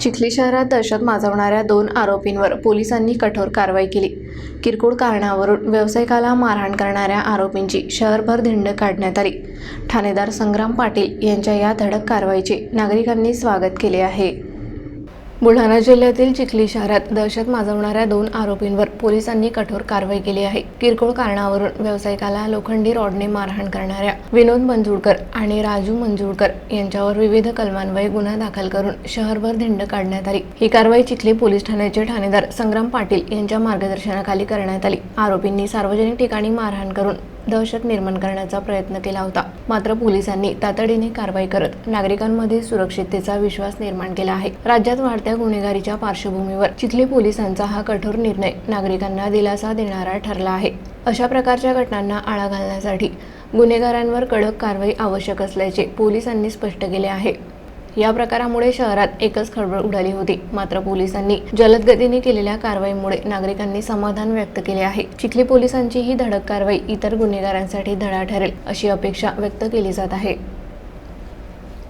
चिखली शहरात दहशत माजवणाऱ्या दोन आरोपींवर पोलिसांनी कठोर कारवाई केली. किरकोळ कारणावरून व्यावसायिकाला मारहाण करणाऱ्या आरोपींची शहरभर धिंड काढण्यात आली. ठाणेदार संग्राम पाटील यांच्या या धडक कारवाईचे नागरिकांनी स्वागत केले आहे. बुलढाणा जिल्ह्यातील चिखली शहरात दहशत माजवणाऱ्या दोन आरोपींवर पोलिसांनी कठोर कारवाई केली आहे. किरकोळ कारणावरून व्यावसायिकाला लोखंडी रॉडने मारहाण करणाऱ्या विनोद मंजुळकर आणि राजू मंजुळकर यांच्यावर विविध कलमान्वये गुन्हा दाखल करून शहरभर धिंड काढण्यात आली. ही कारवाई चिखली पोलीस ठाण्याचे ठाणेदार संग्राम पाटील यांच्या मार्गदर्शनाखाली करण्यात आली. आरोपींनी सार्वजनिक ठिकाणी मारहाण करून दहशत निर्माण करण्याचा प्रयत्न केला होता. मात्र पोलिसांनी तातडीने कारवाई करत नागरिकांमध्ये सुरक्षिततेचा विश्वास निर्माण केला आहे. राज्यात वाढत्या गुन्हेगारीच्या पार्श्वभूमीवर चिखली पोलिसांचा हा कठोर निर्णय नागरिकांना दिलासा देणारा ठरला आहे. अशा प्रकारच्या घटनांना आळा घालण्यासाठी गुन्हेगारांवर कडक कारवाई आवश्यक असल्याचे पोलिसांनी स्पष्ट केले आहे. या प्रकारामुळे शहरात एकच खळबळ उडाली होती. मात्र पोलिसांनी जलद गतीने केलेल्या कारवाईमुळे नागरिकांनी समाधान व्यक्त केले आहे. चिखली पोलिसांची ही धडक कारवाई इतर गुन्हेगारांसाठी धडा ठरेल अशी अपेक्षा व्यक्त केली जात आहे.